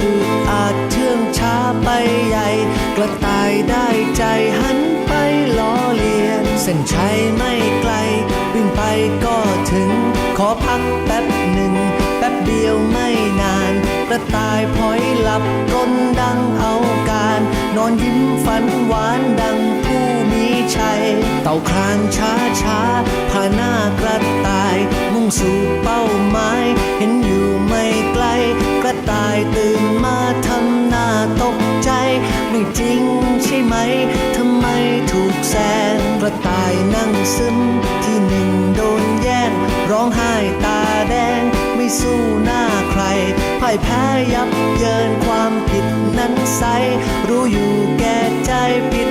อืดอาจเชื่องช้าไปใหญ่ กระต่ายได้ใจหันไปล้อเลียน เส้นชัยไม่ไกล วิ่งไปก็ถึง ขอพักแป๊บหนึ่ง แป๊บเดียวไม่นาน กระต่ายพลอยหลับกลนดังเอาการ นอนยิ้มฝันหวานดังผู้มีชัย เต่าคลานช้าช้าผ่านหน้ากระต่าย มุ่งสู่เป้าหมาย เห็นอยู่ไม่ไกล กระต่ายตื่น ทำไมถูกแซงกระต่ายนั่งซึมที่หนึ่งโดนแย่ง ร้องไห้ตาแดง ไม่สู้หน้าใครพ่ายแพ้ยับเยินความผิดนั้นใสรู้อยู่แก่ใจผิด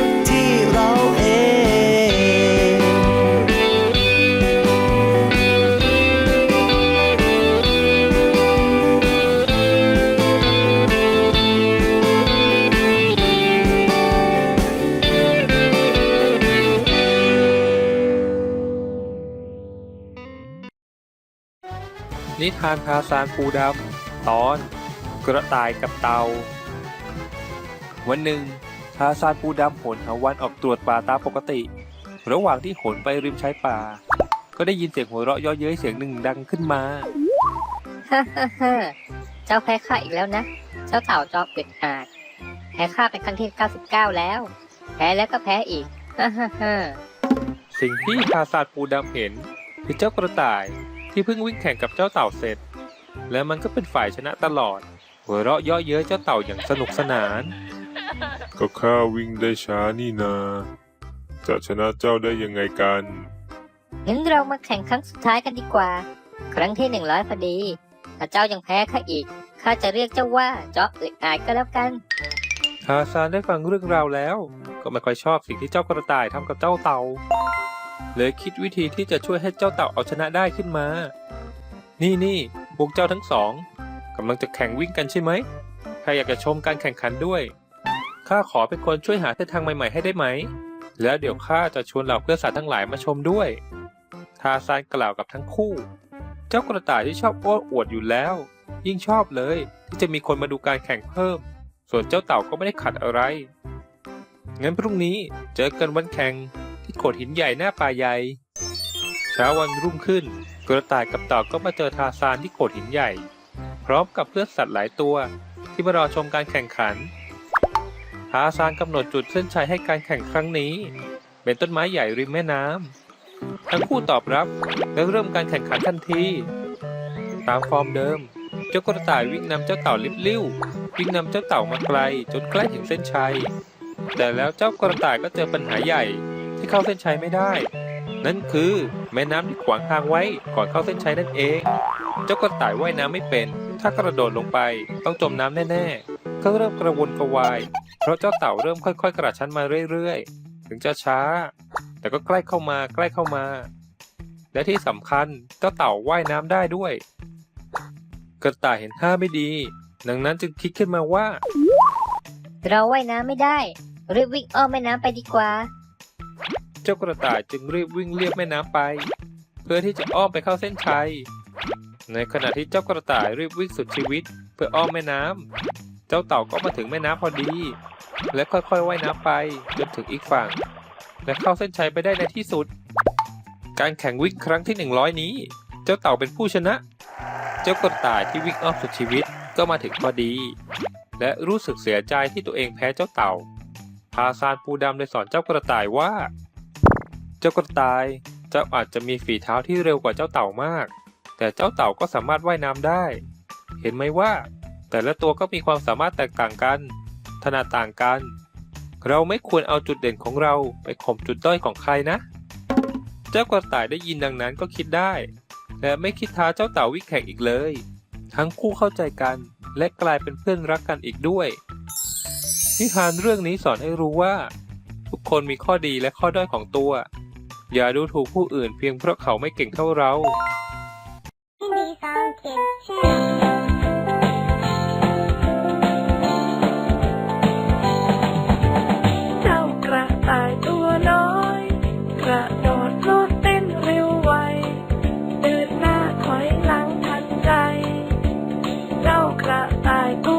นิทานทาซานปูดำ ตอน กระต่ายกับเตา วันหนึ่งทาซานปูดำโหนหาวันออกตรวจป่าตามปกติ ระหว่างที่โหนไปริมชายป่า ก็ได้ยินเสียงหัวเราะเย่อเย้ยเสียงหนึ่งดังขึ้นมา ฮ่าฮ่าฮ่าเจ้าแพ้ข้าอีกแล้วนะ เจ้าเต่าจอมอึดอาดแพ้ข้าเป็นครั้งที่ 99 แล้ว แพ้แล้วก็แพ้อีก ฮ่าฮ่าฮ่าสิ่งที่ทาซานปูดำเห็นคือเจ้ากระต่าย ที่เพิ่งวิ่งแข่งกับเจ้าเต่าเสร็จ และมันก็เป็นฝ่ายชนะตลอด หัวเราะเย่อเย้ยเจ้าเต่าอย่างสนุกสนาน ก็ข้าวิ่งได้ช้านี่นา จะชนะเจ้าได้ยังไงกัน งั้นเรามาแข่งครั้งสุดท้ายกันดีกว่า ครั้งที่100พอดี ถ้าเจ้ายังแพ้ข้าอีก ข้าจะเรียกเจ้าว่าจอมอึดอาดก็แล้วกันทาซานได้ฟังเรื่องราวแล้ว ก็ไม่ค่อยชอบสิ่งที่เจ้ากระต่ายทำกับเจ้าเต่า เลยคิดวิธีที่จะช่วยให้เจ้าเต่าเอาชนะได้ขึ้นมา นี่นี่พวกเจ้าทั้งสองกำลังจะแข่งวิ่งกันใช่ไหมถ้าอยากจะชมการแข่งขันด้วย ข้าขอเป็นคนช่วยหาเส้นทางใหม่ๆให้ได้ไหม แล้วเดี๋ยวข้าจะชวนเหล่าเพื่อนสัตว์ทั้งหลายมาชมด้วย ทาซานกล่าวกับทั้งคู่ เจ้ากระต่ายที่ชอบโอ้อวดอยู่แล้ว ยิ่งชอบเลยที่จะมีคนมาดูการแข่งเพิ่ม ส่วนเจ้าเต่าก็ไม่ได้ขัดอะไร งั้นพรุ่งนี้เจอกันวันแข่ง โขดหินใหญ่หน้าป่าใหญ่เช้าวันรุ่งขึ้น กระต่ายกับเต่าก็มาเจอทาซานที่โขดหินใหญ่ พร้อมกับเพื่อนสัตว์หลายตัว ที่มารอชมการแข่งขันทาซานกำหนดจุดเส้นชัยให้การแข่งครั้งนี้ เป็นต้นไม้ใหญ่ริมแม่น้ำทั้งคู่ตอบรับและเริ่มการแข่งขันทันที ตามฟอร์มเดิม เจ้ากระต่ายวิ่งนำเจ้าเต่าลิบลิ้ววิ่งนำเจ้าเต่ามาไกลจนใกล้ถึงเส้นชัย แต่แล้วเจ้ากระต่ายก็เจอปัญหาใหญ่ ที่เข้าเส้นชัยไม่ได้ นั่นคือแม่น้ำที่ขวางทางไว้ก่อนเข้าเส้นชัยนั่นเอง เจ้ากระต่ายว่ายน้ำไม่เป็น ถ้ากระโดดลงไปต้องจมน้ำแน่ๆ ก็เริ่มกระวนกระวาย เพราะเจ้าเต่าเริ่มค่อย ๆ กระชั้นมาเรื่อยๆ ถึงจะช้า แต่ก็ใกล้เข้ามาใกล้เข้ามา และที่สำคัญเจ้าเต่าว่ายน้ำได้ด้วย กระต่ายเห็นท่าไม่ดี ดังนั้นจึงคิดขึ้นมาว่า เราว่ายน้ำไม่ได้รีบวิ่งอ้อมแม่น้ำไปดีกว่า จ้ากระต่ายจึงรีบวิ่งเลียบแม่น้ำไป เพื่อที่จะอ้อมไปเข้าเส้นชัย ในขณะที่เจ้ากระต่ายรีบวิ่งสุดชีวิต เพื่ออ้อมแม่น้ำเจ้าเต่าก็มาถึงแม่น้ำพอดี และค่อยๆว่ายน้ำไปจนถึงอีกฝั่ง และเข้าเส้นชัยไปได้ในที่สุด การแข่งวิ่งครั้งที่ 100 นี้ เจ้าเต่าเป็นผู้ชนะ เจ้ากระต่ายที่วิ่งอ้อมสุดชีวิตก็มาถึงพอดี และรู้สึกเสียใจที่ตัวเองแพ้เจ้าเต่าทาซานปูดำเลยสอนเจ้ากระต่ายว่า เจ้ากระต่าย เจ้าอาจจะมีฝีเท้าที่เร็วกว่าเจ้าเต่ามาก แต่เจ้าเต่าก็สามารถว่ายน้ำได้ เห็นไหมว่า แต่ละตัวก็มีความสามารถแตกต่างกัน ถนัดต่างกัน เราไม่ควรเอาจุดเด่นของเราไปข่มจุดด้อยของใครนะ เจ้ากระต่ายได้ยินดังนั้นก็คิดได้ และไม่คิดท้าเจ้าเต่าวิ่งแข่งอีกเลย ทั้งคู่เข้าใจกันและกลายเป็นเพื่อนรักกันอีกด้วย นิทานเรื่องนี้สอนให้รู้ว่า ทุกคนมีข้อดีและข้อด้อยของตัว อย่าดูถูกผู้อื่นเพียงเพราะเขาไม่เก่งเท่าเรายินดีต้อนเก็บแชร์เจ้ากระต่ายตัวน้อย กระโดดโลดเต้นเร็วไว เดินหน้าถอยหลังทันใจ เจ้ากระต่ายตัว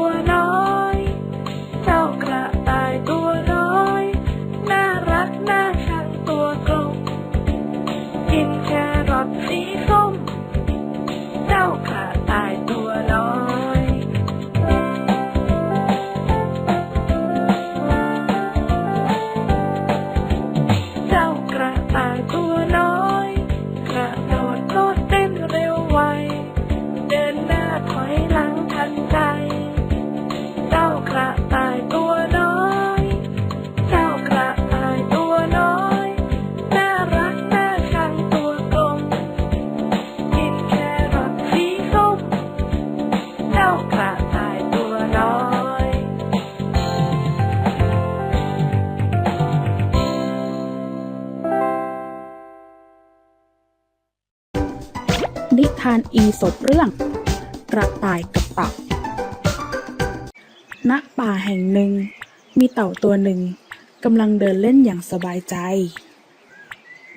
อีสบเรื่อง กระต่ายกับเต่าณป่าแห่งหนึ่ง มีเต่าตัวหนึ่งกำลังเดินเล่นอย่างสบายใจ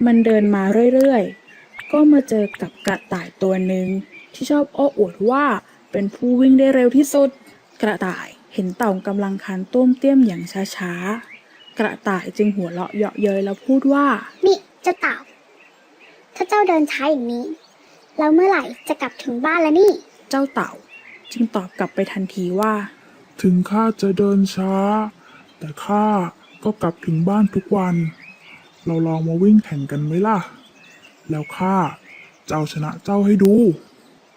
มันเดินมาเรื่อยๆ ก็มาเจอกับกระต่ายตัวหนึ่งที่ชอบอ้อวดว่าเป็นผู้วิ่งได้เร็วที่สุด กระต่ายเห็นเต่ากำลังคานต้มเตี้ยมอย่างช้าๆ กระต่ายจึงหัวเราะเยาะเย้ยแล้วพูดว่า นี่เจ้าเต่า ถ้าเจ้าเดินช้าอย่างนี้ แล้วเมื่อไหร่จะกลับถึงบ้านแล้วนี่ เจ้าเต่า จึงตอบกลับไปทันทีว่า ถึงข้าจะเดินช้า แต่ข้าก็กลับถึงบ้านทุกวัน เราลองมาวิ่งแข่งกันไหมล่ะ แล้วข้าจะเอาชนะเจ้าให้ดู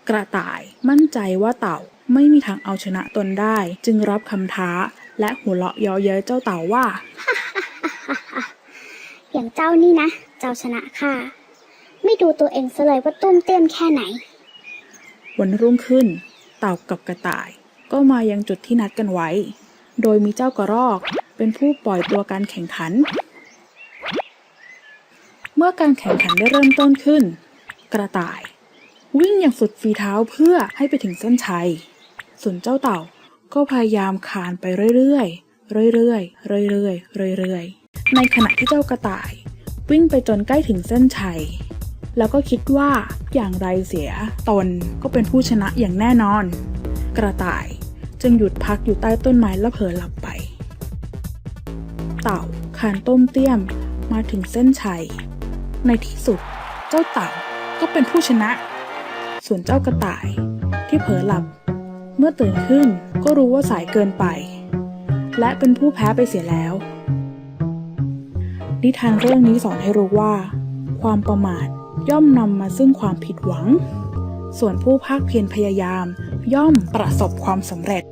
กระต่ายมั่นใจว่าเต่าไม่มีทางเอาชนะตนได้ จึงรับคำท้า และหัวเราะเยาะเย้ยเจ้าเต่าว่า อย่างเจ้านี่นะ เจ้าชนะข้า ไม่ดูตัวเองซะเลยว่าตุ้มเตี้ยมแค่ไหน วันรุ่งขึ้น เต่ากับกระต่าย ก็มายังจุดที่นัดกันไว้ โดยมีเจ้ากระรอก เป็นผู้ปล่อยตัวการแข่งขัน เมื่อการแข่งขันได้เริ่มต้นขึ้น กระต่าย วิ่งอย่างสุดฝีเท้าเพื่อให้ไปถึงเส้นชัย ส่วนเจ้าเต่าก็พยายามคานไปเรื่อยๆ เรื่อยๆ เรื่อยๆ เรื่อยๆ ในขณะที่เจ้ากระต่าย วิ่งไปจนใกล้ถึงเส้นชัย แล้วก็คิดว่าอย่างไรเสียตนก็เป็นผู้ชนะอย่างแน่นอน กระต่ายจึงหยุดพักอยู่ใต้ต้นไม้แล้วเผลอหลับไป เต่าคานต้มเตี้ยมมาถึงเส้นชัย ในที่สุดเจ้าเต่าก็เป็นผู้ชนะ ส่วนเจ้ากระต่ายที่เผลอหลับ เมื่อตื่นขึ้นก็รู้ว่าสายเกินไป และเป็นผู้แพ้ไปเสียแล้ว นิทานเรื่องนี้สอนให้รู้ว่า ความประมาท ย่อมนำมาซึ่งความผิดหวัง ส่วนผู้ภาคเพียรพยายาม ย่อมประสบความสำเร็จ